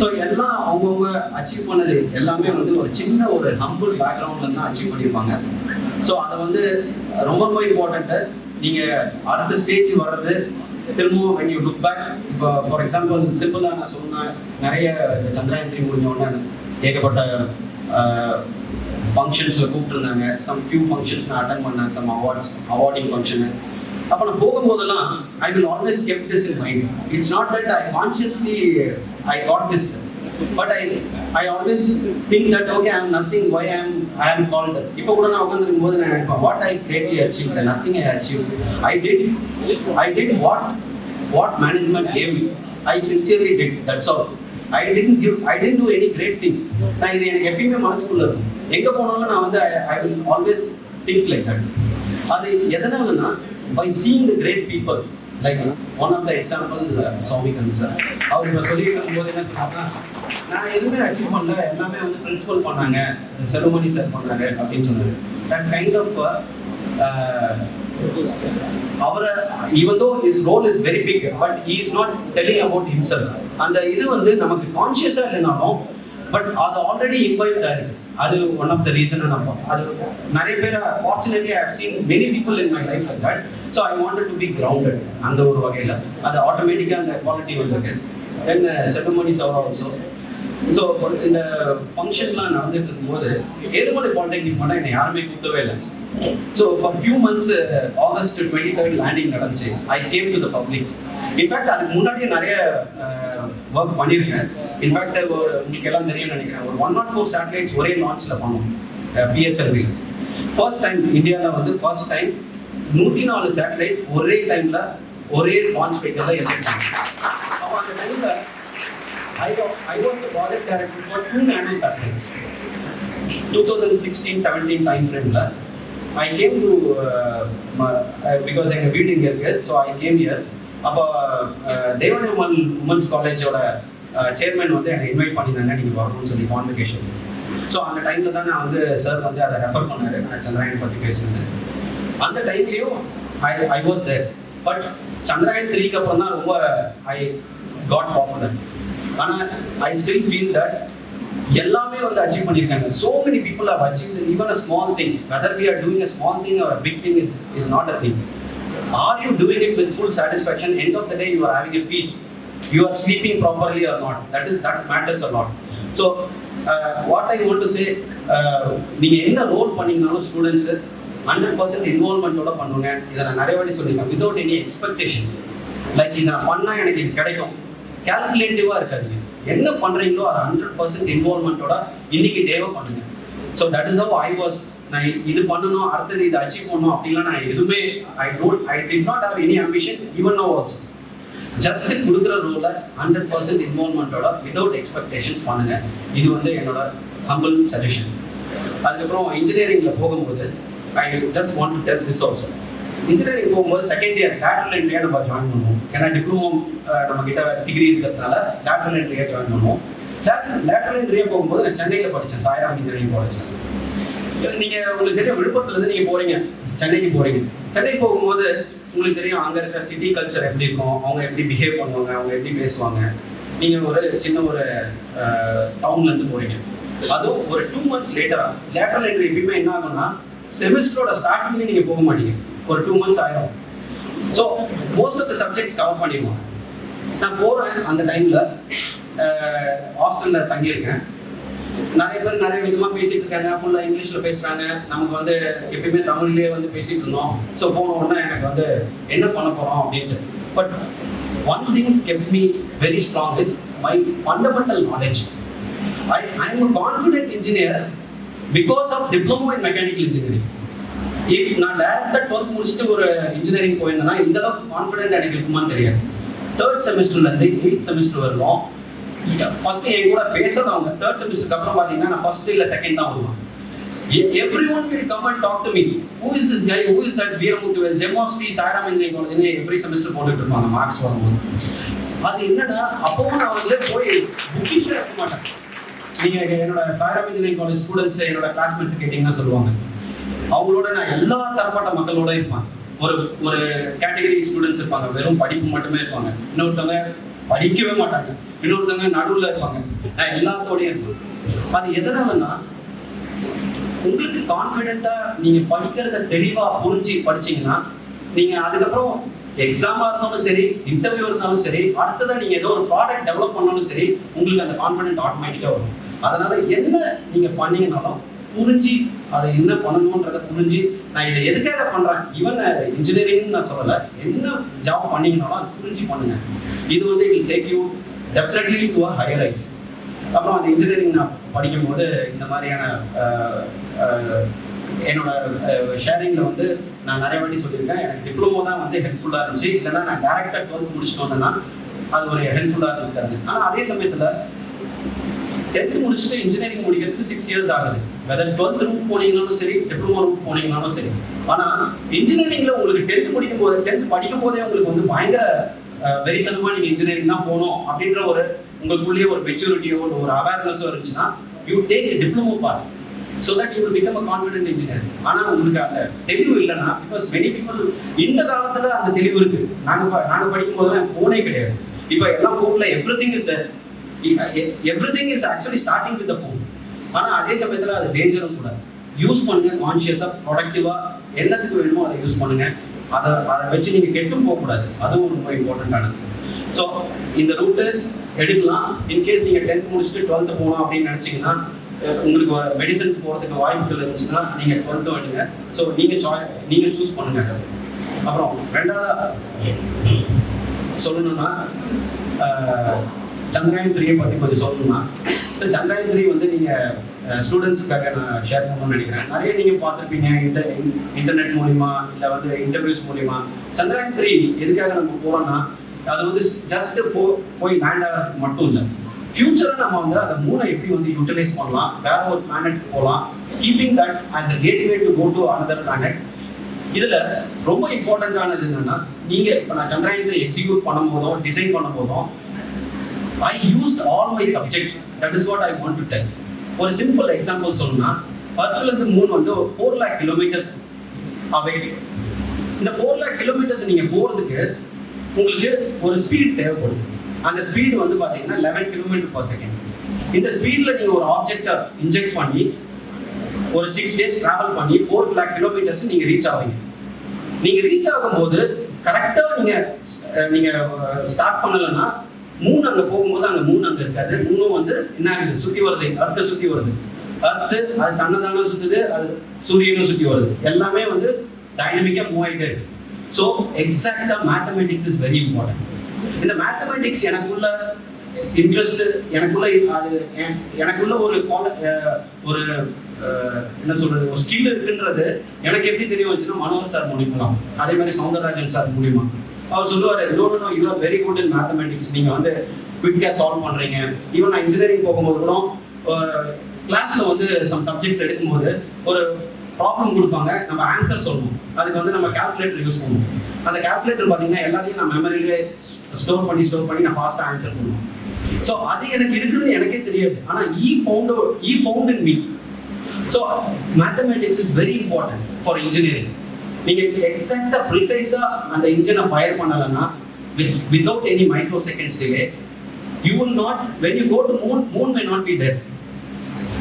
So எல்லாம் அவங்கவுங்க achieve பண்ணது எல்லாமே வந்து ஒரு சின்ன ஒரு ஹம்பிள் பேக்ரவுண்ட்ல தான் அச்சீவ் பண்ணியிருப்பாங்க. ஸோ அதை வந்து ரொம்ப ரொம்ப இம்பார்ட்டண்ட்டு நீங்கள் அடுத்த ஸ்டேஜ் வர்றது திரும்பவும் வென் யூ லுக் பேக் இப்போ ஃபார் எக்ஸாம்பிள் சிம்பிளாக நான் சொன்னேன் நிறைய இந்த சந்திராயன் த்ரீ முடிஞ்ச ஏகப்பட்ட ஃபங்க்ஷன்ஸில் கூப்பிட்டுருந்தாங்க. சம் ஃபியூ ஃபங்க்ஷன்ஸ் நான் அட்டன் பண்ணேன். சம் அவார்ட்ஸ் அவார்டிங் ஃபங்க்ஷனு அப்போ நான் போகும்போதெல்லாம் I will always keep this in mind it's not that I consciously I got this but I I always think that okay I am nothing why I am I am called இப்போ கூட நான் உட்காந்துருக்கும் போது நான் நினைப்பேன் what I greatly achieve nothing I achieve I did I did what what management came I sincerely did that's all I tend give I tend to any great thing நான் இது எனக்கு எப்பயுமே மனசுக்குள்ள இருக்கும். எங்கே போனாலும் நான் வந்து I will always think like that அது எதனாலன்னா by seeing the great people like one of the example Swami Kandu sir அவர் இப்போ சொல்லி இருக்கும்போது என்ன சொன்னாங்கன்னா நான் எதுவுமே அச்சீவ் பண்ணல எல்லாமே வந்து பிரின்சிபல் பண்ணாங்க செருமனி சார் பண்ணாங்க அப்படின்னு சொன்னாரு. தட் கைண்ட் ஆஃப் அவரை even though his role is very big but he is not telling about himself. அந்த இது வந்து நமக்கு கான்ஷியஸா இல்லைனாலும் பட் அது ஆல்ரெடி இன்வைட் ஆயிருக்கு அது ஒன் ஆஃப் த ரீசன் நம்ம அது நிறைய பேர் fortunately I have seen many people in my life like that so I wanted to be grounded அந்த ஒரு வகையில். அது ஆட்டோமேட்டிக்காக அந்த குவாலிட்டி வந்திருக்கு. தென் செட்டமணி சவர் ஆல்சோ ஸோ இந்த ஃபங்க்ஷன்லாம் நடந்துட்டு இருக்கும்போது ஏழுமலை பாலிடெக்னிக் போனால் என்னை யாருமே கூப்பிடவே இல்லை. So for few months August twenty third landing நடந்துச்சு. I came to the public in fact அதுக்கு முன்னாடியே நிறைய ஒர்க் பண்ணியிருக்கேன். இன்ஃபேக்ட் உங்களுக்கு எல்லாம் தெரியும்னு நினைக்கிறேன். ஒரு ஒன் நாட் ஃபோர் சேட்டலைட்ஸ் ஒரே லான்ச்சில் பண்ணோம் பிஎஸ்எல்வி ஃபர்ஸ்ட் டைம் இந்தியாவில் வந்து ஃபர்ஸ்ட் டைம் நூற்றி நாலு சேட்டலைட் ஒரே டைமில் ஒரே லான்ச் வெஹிக்கலில் எடுத்துருக்காங்க அப்போ அந்த டைமில் I I was was project director for two two satellites satellites. 2016-17 time frame la I came to uh, uh, எங்க வீடு இங்க இருக்கு ஸோ ஐ கேம் இயர் அப்போ தேவனமல் உமன்ஸ் காலேஜோட சேர்மேன் வந்து என்னை இன்வைட் பண்ணியிருந்தாங்க. நீங்கள் வரணும்னு சொல்லி கான்வெகேஷன் ஸோ அந்த டைமில் தான் நான் வந்து சார் வந்து அதை ரெஃபர் பண்ணார். நான் சந்திராயன் பற்றி பேசினேன். அந்த டைம்லேயும் I I was there but Chandrayaan த்ரீக்கு அப்புறம் தான் ரொம்ப ஐ காட் பாப்புலர் ஆனால் ஐ ஸ்டில் ஃபீல் தட் எல்லாமே வந்து அச்சீவ் பண்ணியிருக்காங்க. So many people have achieve even a small thing whether we are doing a small thing or big thing is is not a thing are you doing it with full satisfaction end of the day you are having a peace you are sleeping properly or not that is that matters or not so what I want to say நீங்கள் என்ன role பண்ணீங்கனாலும் students hundred percent இன்வால்மெண்ட்டோட பண்ணுங்க. இதை நான் நிறைய வாட்டி சொல்லியிருக்கேன். வித்வுட் எனி எக்ஸ்பெக்டேஷன்ஸ் லைக் இதை நான் பண்ணால் எனக்கு இது கிடைக்கும். கேல்குலேட்டிவாக இருக்காதீங்க என்ன பண்ணுறீங்களோ அதை ஹண்ட்ரட் பர்சன்ட் இன்வால்மெண்ட்டோட இன்னைக்கு டேவை பண்ணுங்க. So that is how I was நான் இது பண்ணணும் அடுத்தது இதை அச்சீவ் பண்ணணும் அப்படிலாம் நான் எதுவுமே I don't I did not have any ambition even no also just கொடுக்குற ரோல ஹண்ட்ரட் பர்சன்ட் இன்வால்மெண்ட்டோட விதவுட் எக்ஸ்பெக்டேஷன்ஸ் பண்ணுங்க. இது வந்து என்னோட ஹம்பிள் சஜஷன் அதுக்கப்புறம் இன்ஜினியரிங்கில் போகும்போது I just want to tell this also engineering போகும்போது செகண்ட் இயர் லேட்டரல் என்ட்ரியா நம்ம ஜாயின் பண்ணுவோம். ஏன்னா டிப்ளமோ நம்ம கிட்ட டிகிரி இருக்கிறதுனால லேட்டரல் என்ட்ரியா ஜாயின் பண்ணுவோம். லேட்டரல் என்ட்ரியா போகும்போது நான் சென்னையில் படித்தேன் சாயராம் இன்ஜினியரிங் காலேஜ் நீங்க உங்களுக்கு தெரியும் விழுப்புரத்துல இருந்து நீங்க போறீங்க. சென்னைக்கு போறீங்க. சென்னைக்கு போகும்போது உங்களுக்கு தெரியும் அங்க இருக்கிற சிட்டி கல்ச்சர் எப்படி இருக்கும்? அவங்க எப்படி பிஹேவ் பண்ணுவாங்க? அவங்க எப்படி பேசுவாங்க? நீங்க ஒரு சின்ன ஒரு டவுன்ல இருந்து போறீங்க. அதுவும் ஒரு டூ மந்த்ஸ் லேட்டரா லேட்டர் லேட்டர் எப்பயுமே என்ன ஆகும்னா செமிஸ்டரோட ஸ்டார்டிங்ல நீங்க போக மாட்டீங்க. ஒரு டூ மந்த்ஸ் ஆயிரும். So most of the subjects cover பண்ணிடுவோம் நான் போறேன் அந்த டைம்ல ஹாஸ்டல்ல தங்கியிருக்கேன். நிறைய பேர் நிறைய விதமா பேசிட்டு இருக்காங்க. ஃபுல்லா இங்கிலீஷ்ல பேசுறாங்க. நமக்கு வந்து எப்பயுமே தமிழ்லயே வந்து பேசிட்டு இருந்தோம். ஸோ போன உடனே எனக்கு வந்து என்ன பண்ண போறோம்? அப்படின்ட்டு. But one thing keep me very strong is my fundamental knowledge I I am confident engineer because of diploma in mechanical engineering if நான் டேரக்டா டுவெல்த் முடிச்சுட்டு ஒரு இன்ஜினியரிங் போயிருந்தேன்னா இந்த அளவுக்கு கான்ஃபிடென்ட் எனக்கு இருக்குமான்னு தெரியாது. தேர்ட் செமஸ்டர்ல இருந்து எயிட் செமஸ்டர் வரலாம் ஃபர்ஸ்ட் என் கூட பேசுறவங்க தேர்ட் செமிஸ்டருக்கு அப்புறம் பாத்தீங்கன்னா நான் ஃபர்ஸ்ட் இல்ல செகண்ட் தான் வருவான். Everyone will come and talk to me who is this guy who is that Veeramuthu gem of Sri Sairam engineering காலேஜ்னு every semester போட்டுட்டு இருப்பாங்க மார்க்ஸ் வரும்போது. அது என்னன்னா அப்பவும் நான் வந்து போய் புக்கிஷா இருக்க மாட்டேன். நீங்க என்னோட சாராம் இன்ஜினியரிங் காலேஜ் ஸ்டூடெண்ட்ஸ் என்னோட கிளாஸ்மேட்ஸ் கேட்டீங்கன்னா சொல்லுவாங்க. அவங்களோட நான் எல்லா தரப்பட்ட மக்களோட இருப்பேன். ஒரு ஒரு கேட்டகரி ஸ்டூடெண்ட்ஸ் இருப்பாங்க வெறும் படிப்பு மட்டுமே இருப்பாங்க. இன்னொருத்தவங்க படிக்கவே மாட்டாங்க. இன்னொருத்தவங்க நடுவில் இருப்பாங்க. நான் எல்லாத்தோடயும் இருப்பேன். அது எதனாலன்னா உங்களுக்கு கான்ஃபிடென்ட்டா நீங்க படிக்கிறத தெளிவா புரிஞ்சு படிச்சீங்கன்னா நீங்க அதுக்கப்புறம் எக்ஸாமா இருந்தாலும் சரி இன்டர்வியூ இருந்தாலும் சரி அடுத்ததான் நீங்க ஏதோ ஒரு ப்ராடக்ட் டெவலப் பண்ணாலும் சரி உங்களுக்கு அந்த கான்ஃபிடென்ட் ஆட்டோமேட்டிக்கா வரும். அதனால என்ன நீங்க பண்ணீங்கனாலும் புரிஞ்சு அதை என்ன பண்ணணுன்றத புரிஞ்சு நான் இதை எதுக்காக பண்றேன்? ஈவன் இன்ஜினியரிங் நான் சொல்லலை. என்ன ஜாப் பண்ணீங்கனாலும் அது புரிஞ்சு பண்ணுங்க. இது வந்து it take you definitely to higher highs அப்புறம் அந்த இன்ஜினியரிங் நான் படிக்கும்போது இந்த மாதிரியான என்னோட ஷேரிங்கில் வந்து நான் நிறைய வாட்டி சொல்லியிருக்கேன். எனக்கு டிப்ளமோ தான் வந்து ஹெல்ப்ஃபுல்லாக இருந்துச்சு. இல்லைன்னா நான் டேரெக்டாக டுவெல்த் முடிச்சுட்டு வந்தேன்னா அது ஒரு ஹெல்ப்ஃபுல்லாக இருந்துருக்காரு ஆனால் அதே சமயத்தில் டென்த் முடிச்சுட்டு இன்ஜினியரிங் முடிக்கிறதுக்கு சிக்ஸ் இயர்ஸ் ஆகுது. வெதர் டுவெல்த் ரூம் போனீங்கனாலும் சரி டிப்ளமோ ரூம் போனீங்கனாலும் சரி. ஆனால் இன்ஜினியரிங்ல உங்களுக்கு டென்த் படிக்கும் போது டென்த் படிக்கும் போதே உங்களுக்கு வந்து பயங்கர வெறித்தனமா நீங்க இன்ஜினியரிங் தான் போகணும் அப்படின்ற ஒரு உங்களுக்குள்ளேயே ஒரு மெச்சூரிட்டியோ ஒரு அவேர்னஸோ இருந்துச்சுன்னா you take diploma part so that you become a confident engineer ஆனால் உங்களுக்கு அந்த தெளிவு இல்லைன்னா பிகாஸ் மெனி பீப்புள் இந்த காலத்தில் அந்த தெளிவு இருக்கு. நாங்கள் ப- நாங்க படிக்கும் போது ஃபோனே கிடையாது. இப்போ எல்லாம் ஃபோனில் everything is everything is actually starting with phone ஆனால் அதே சமயத்தில் அது டேஞ்சரும் கூட யூஸ் பண்ணுங்க கான்ஷியஸா ப்ரொடக்டிவா என்னத்துக்கு வேணுமோ அதை யூஸ் பண்ணுங்க. அதை அதை வச்சு நீங்க கெட்டும் போகக்கூடாது. அதுவும் ரொம்ப இம்பார்ட்டண்ட்டானது ஸோ இந்த ரூட்டு எடுக்கலாம். இன்கேஸ் நீங்க டென்த் முடிச்சுட்டு டுவெல்த் போகணும் அப்படின்னு நினைச்சீங்கன்னா உங்களுக்கு மெடிசன் போகிறதுக்கு வாய்ப்புகள் இருந்துச்சுன்னா நீங்க டுவெல்த் வேணுங்க ஸோ நீங்க சாய் நீங்க சூஸ் பண்ணுங்க அப்புறம் ரெண்டாவதா சொல்லணும்னா சந்திராயன் த்ரீயை பற்றி கொஞ்சம் சொல்லணும்னா சந்திராயன் த்ரீ வந்து நீங்கள் ஸ்டூடெண்ட்ஸ்க்காக நான் ஷேர் பண்ணணும்னு நினைக்கிறேன். நிறைய நீங்கள் பார்த்துருப்பீங்க இன்டர் இன்டர்நெட் மூலிமா இல்லை வந்து இன்டர்வியூஸ் மூலிமா சந்திராயன் த்ரீ எதுக்காக நம்ம போகிறோம்னா அது வந்து ஜஸ்ட் போ போய் லேண்ட் ஆகிறதுக்கு மட்டும் இல்லை. ஃபியூச்சரில் நம்ம வந்து அந்த மூணை எப்படி வந்து யூட்டிலைஸ் பண்ணலாம் வேற ஒரு பிளானட் போகலாம் keeping that as a gateway to go to another planet இதுல ரொம்ப இம்பார்ட்டன்டானது என்னன்னா நீங்க இப்ப நான் சந்திராயன் எக்ஸிக்யூட் பண்ணும் போதும் டிசைன் பண்ணும் போதும் I used all my subjects that is what I want to tell ஒரு சிம்பிள் எக்ஸாம்பிள் சொல்லணும்னா பத்துலேருந்து இருந்து மூணு வந்து ஃபோர் லேக் கிலோமீட்டர்ஸ் அவை இந்த ஃபோர் லேக் கிலோமீட்டர்ஸ் நீங்க போறதுக்கு உங்களுக்கு ஒரு ஸ்பீட் தேவைப்படும். அந்த ஸ்பீடு வந்து பாத்தீங்கன்னா லெவன் கிலோமீட்டர் பர் செகண்ட் இந்த ஸ்பீட்ல நீங்க ஒரு ஆப்ஜெக்டை இன்ஜெக்ட் பண்ணி ஒரு சிக்ஸ் டேஸ் டிராவல் பண்ணி ஃபோர் லேக் கிலோமீட்டர்ஸ் நீங்க ரீச் ஆவீங்க. நீங்க ரீச் ஆகும்போது கரெக்டா நீங்க நீங்கள் நீங்க ஸ்டார்ட் பண்ணலன்னா மூணு அங்க போகும்போது அங்க மூணு அங்க இருக்காது. மூணும் வந்து என்ன ஆகுது? சுத்தி வருது. அர்த்த சுத்தி வருது. அர்த்து அது தன்னதானம் சுத்துது அது சூரியனும் சுத்தி வருது. எல்லாமே வந்து டைனமிக்கா மூவ் ஆயிட்டே இருக்கு. ஸோ எக்ஸாக்டா மேத்தமெட்டிக்ஸ் இஸ் வெரி இம்பார்ட்டன்ட் இந்த மேத்தமெட்டிக்ஸ் எனக்குள்ள இன்ட்ரெஸ்ட் எனக்குள்ள அது என்- எனக்குள்ள ஒரு ஒரு என்ன சொல்றது? ஒரு ஸ்கில் இருக்குன்றது எனக்கு எப்படி தெரிய வச்சுன்னா மனோகர் சார் மூலியமா அதே மாதிரி சவுந்தரராஜன் சார் மூலியமா. அவர் சொல்லுவார் no no you are very good in mathematics நீங்க வந்து குவிக்கா சால்வ் பண்றீங்க. ஈவன் நான் இன்ஜினியரிங் போகும்போது கூட கிளாஸ்ல வந்து சம் சப்ஜெக்ட்ஸ் எடுக்கும்போது ஒரு ப்ராப்ளம் கொடுப்பாங்க. நம்ம ஆன்சர் சொல்லணும் அதுக்கு வந்து நம்ம கால்குலேட்டர் யூஸ் பண்ணுவோம். அந்த கால்குலேட்டர் பார்த்தீங்கன்னா எல்லாத்தையும் நான் மெமரியிலே ஸ்டோர் பண்ணி ஸ்டோர் பண்ணி நான் ஃபாஸ்ட்டாக ஆன்சர் பண்ணுவேன் ஸோ அது எனக்கு இருக்குன்னு எனக்கே தெரியாது. ஆனால் I found I found in me so mathematics is very important for engineering நீங்கள் எக்ஸாக்டா ப்ரிசைஸாக அந்த இன்ஜினை ஃபயர் பண்ணலைன்னா with without any microseconds delay you will not when you go to moon moon may not be there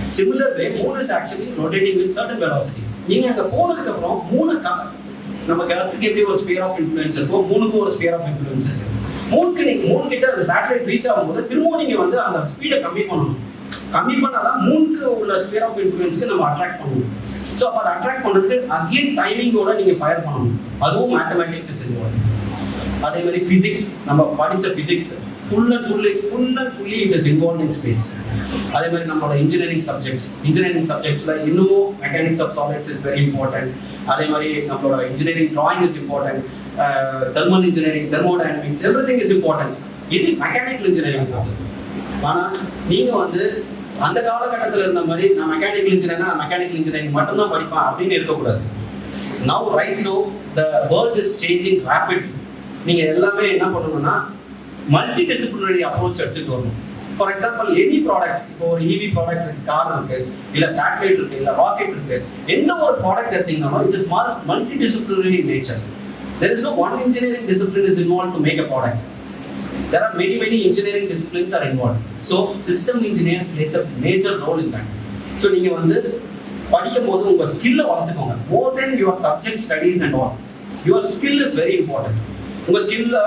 similar way moon is actually rotating with certain velocity நீங்க அங்க போனதுக்கு அப்புறம் மூணு க- நம்ம கருத்துக்கு எப்படி ஒரு ஸ்பியர் ஆஃப் இன்ஃபுளுன்ஸ் இருக்கோ மூணுக்கும் ஒரு ஸ்பியர் ஆஃப் இன்ஃபுளுன்ஸ் இருக்கு. மூணுக்கு நீங்க மூணு கிட்ட அந்த சேட்டலைட் ரீச் ஆகும்போது திரும்பவும் நீங்க வந்து அந்த ஸ்பீடை கம்மி பண்ணணும். கம்மி பண்ணாதான் மூணுக்கு உள்ள ஸ்பியர் ஆஃப் இன்ஃபுளுன்ஸ்க்கு நம்ம அட்ராக்ட் பண்ணுவோம் ஸோ அப்போ அதை அட்ராக்ட் பண்ணுறதுக்கு அகெயின் டைமிங்கோட நீங்கள் ஃபயர் பண்ணணும். அதுவும் மேத்தமெட்டிக்ஸ் இஸ் அதே மாதிரி ஃபிசிக்ஸ் நம்ம படிச்ச physics full and fully full and fully it is involve in space அதே மாதிரி நம்மளோட இன்ஜினியரிங் சப்ஜெக்ட்ஸ் இன்ஜினியரிங் சப்ஜெக்ட்ஸில் இன்னமும் mechanics of solids is very important அதே மாதிரி நம்மளோட engineering drawing is important thermal engineering thermodynamics everything is important இது mechanical engineering ஆனால் நீங்கள் வந்து அந்த காலகட்டத்தில் இருந்த மாதிரி நான் மெக்கானிக்கல் இன்ஜினியர்னா மெக்கானிக்கல் இன்ஜினியரிங் மட்டும்தான் படிப்பேன் அப்படின்னு இருக்கக்கூடாது. Now right know the world is changing rapid நீங்கள் எல்லாமே என்ன பண்ணணும்னா மல்டி டிசிப்ளினரி அப்ரோச் எடுத்துட்டு வரணும். ஃபார் எக்ஸாம்பிள் எனி ப்ராடக்ட் இப்போ ஒரு இவி ப்ராடக்ட் இருக்கு கார் இருக்கு இல்ல சேட்டலைட் இருக்கு இல்ல ராக்கெட் இருக்கு எந்த ஒரு product எடுத்தீங்கன்னாலும் it is multi disciplinary nature there is no one engineering discipline is involve to make a product there are many many engineering disciplines are involved. So system engineers plays a major role in that. So நீங்க வந்து படிக்கும் போது உங்க ஸ்கில்லை வளர்த்துக்கோங்க. More than your subject studies and all your skill is very important உங்க ஸ்கில்ல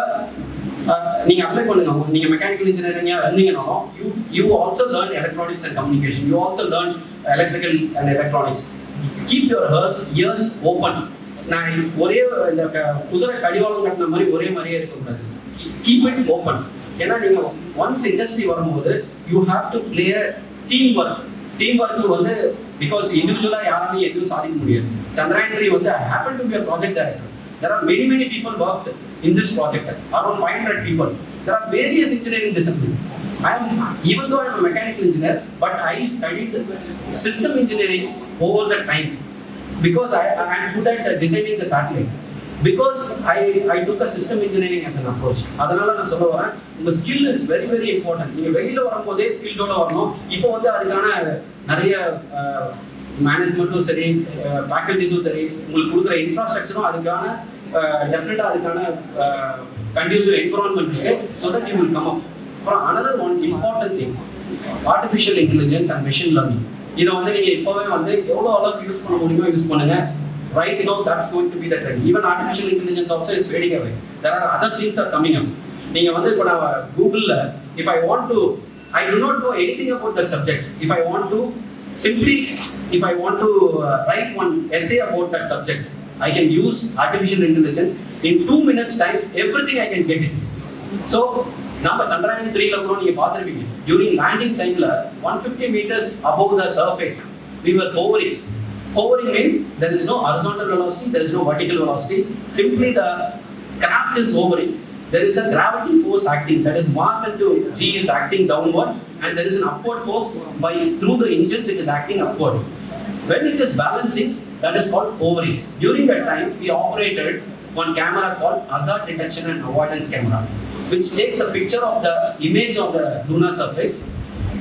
நீங்க apply பண்ணுங்க. நீங்க மெக்கானிக்கல் இன்ஜினியரிங்கா இருந்தீங்கனாலும் you you also learn electronics and communication you also learn electrical and electronics keep your hers ears open நான் ஒரே இந்த க- குதிரை கடிவாளம் கட்டின மாதிரி ஒரே மாதிரியே இருக்கக்கூடாது. கீப் இட் ஓப்பன் ஏன்னா நீங்க ஒன்ஸ் இண்டஸ்ட்ரி வரும்போது you have to play team work team work வந்து பிகாஸ் இண்டிவிஜுவலா யாராலையும் எதுவும் சாதிக்க முடியாது சந்திராயன் த்ரீ வந்து I happen to be project director there are many many people worked in this project around 500 people there are various engineering disciplines i am even though i am a mechanical engineer but i studied system engineering over the time because i i am good at uh, designing the satellite because I I took a system engineering as an approach அதனால நான் சொல்ல வரேன் உங்க skill is very very important நீங்க வெளியில வரும்போதே ஸ்கில்டோட வரணும். இப்போ வந்து அதுக்கான நிறைய மேனேஜ்மெண்ட்டும் சரி ஃபேக்கல்டிஸும் சரி உங்களுக்கு கொடுக்குற இன்ஃப்ராஸ்ட்ரக்சரும் அதுக்கான டெஃபினட்டாக அதுக்கான கண்டியூசிவ் என்விரான்மெண்ட் இருக்கு. So that you will come up அப்புறம் another one important thing artificial intelligence and machine learning இதை வந்து நீங்க இப்போவே வந்து எவ்வளோ அளவுக்கு யூஸ் பண்ண முடியுமோ யூஸ் பண்ணுங்க. right now that's going to be the trend even artificial intelligence also is fading away there are other things are coming up நீங்க வந்து இப்போ நான் கூகுள்ல if i want to i do not know anything about the subject if i want to simply if i want to uh, write one essay about that subject i can use artificial intelligence in 2 minutes time everything i can get it so நம்ம சந்திராயன் த்ரீல கூட நீங்க பார்த்திருப்பீங்க during landing timeல 150 meters above the surface we were hovering hovering means there is no horizontal velocity there is no vertical velocity. Simply the craft is hovering. There is a gravity force acting. That is mass into g is acting downward and there is an upward force by through the engines it is acting upward. When it is balancing that is called hovering. During that time we operated one camera called hazard detection and avoidance camera which takes a picture of the image of the lunar surface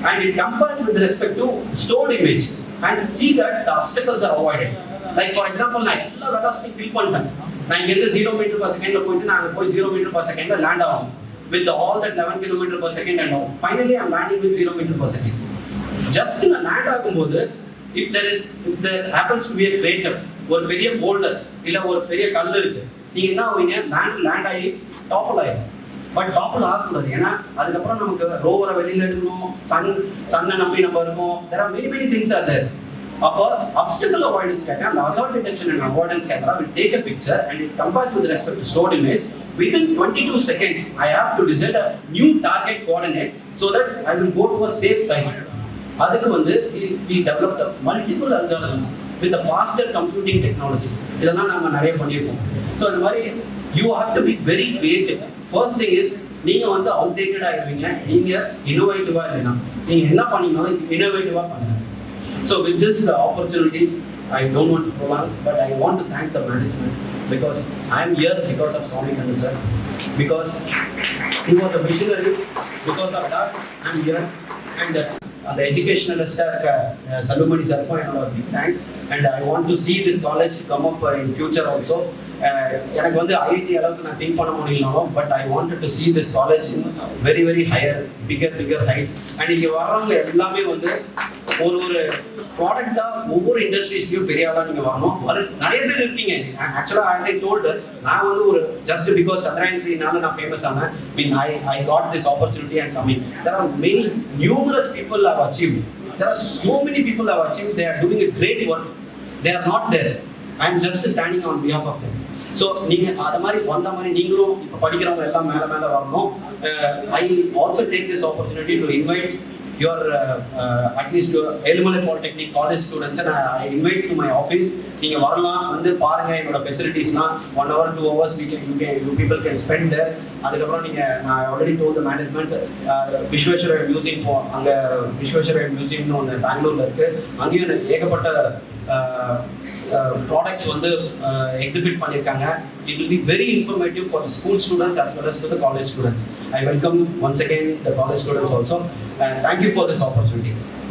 and it compares with respect to stored image and see that the obstacles are avoided like for example நான் எல்லா velocity feel பண்ணிட்டேன் நான் இங்கேருந்து zero metre per செகண்ட்ல போயிட்டு நான் போய் zero metre per செகண்ட்ல லேண்ட் ஆகும் with all that eleven kilometre per second and ஆகும் finally I'm landing with zero metre per second just நான் லேண்ட் ஆகும்போது if there is if there happens to be greater ஒரு பெரிய folder இல்லை ஒரு பெரிய கல் இருக்கு நீங்க என்ன ஆவீங்க லேண்ட் லேண்ட் ஆகி டாப்பல் ஆயிடும் பட் பாப்புலர் ஆகக்கூடாது ஏன்னா அதுக்கப்புறம் நமக்கு ரோவரை வெளியில் எடுக்கணும் சன் சன்னை நம்பி நம்ம இருக்கோம் there are many many things are there அப்போ அப்டிக்கல் அவாய்டன்ஸ்க்காக அந்த hazard detection and avoidance camera will take a picture and it compares with respect to store image within twenty two seconds I have to decide a new target coordinate so that I will go to a safe site அதுக்கு வந்து we develop the multiple algorithms with faster computing technology இதெல்லாம் நாங்கள் நிறைய பண்ணியிருக்கோம் so அந்த மாதிரி you have to be very creative first thing is நீங்க வந்து அவுடேட்டட் ஆயிருவீங்க நீங்க இன்னோவேட்டிவா இல்லைனா நீங்க என்ன பண்ணீங்கனாலும் இன்னோவேட்டிவா பண்ணுங்க. So with this opportunity I don't want to prolong but I want to thank the management because I am here because of சாமி கண்டு sir because he was a visionary because of that i'm here. And uh, அந்த எஜுகேஷனலிஸ்டாக இருக்க uh, சல்லுமணி சாருக்கும் என்னோட big thank and I want to see this college come up in future also எனக்கு வந்து ஐடி அளவுக்கு நான் திங்க் பண்ண முடியலனாலும் but I wanted to see this college very very higher figure figure heights and இங்கே வர்றவங்க எல்லாமே வந்து ஒரு ஒரு ப்ராடக்டா ஒவ்வொரு இண்டஸ்ட்ரீஸ்லயும் பெரிய ஆளா நீங்க வரணும். வரு நிறைய பேர் இருக்கீங்க. ஆக்சுவலா ஆஸ் ஐ டோல்டு நான் வந்து ஒரு ஜஸ்ட் பிகாஸ் சந்திராயன் த்ரீனால நான் ஃபேமஸ் ஆனேன். Mean I I got this opportunity and coming there are many numerous people have achieve there are so many people have achieve they are doing a great work they are not there I am just standing on behalf of them. So நீங்க அதை மாதிரி வந்த மாதிரி நீங்களும் இப்போ படிக்கிறவங்க எல்லாம் மேல மேல வரணும். I also take this opportunity to invite your uh, uh, at least your Elumalai Polytechnic college students. And I invite to my office. நீங்க வரலாம். வந்து பாருங்க என்னோட ஃபெசிலிட்டிஸ்லாம் one hour two hours we can you can you people can spend அதுக்கப்புறம் நீங்க நான் already told the management Visweswarar museum போ அங்கே விஸ்வேஸ்வரர் மியூசியம்னு ஒன்று பெங்களூர்ல இருக்கு. அங்கேயும் ஏகப்பட்ட ப்ராடக்ட்ஸ் வந்து எக்ஸிபிட் பண்ணியிருக்காங்க it will be very informative for school students as well as to the college students I welcome once again the college students also and thank you for this opportunity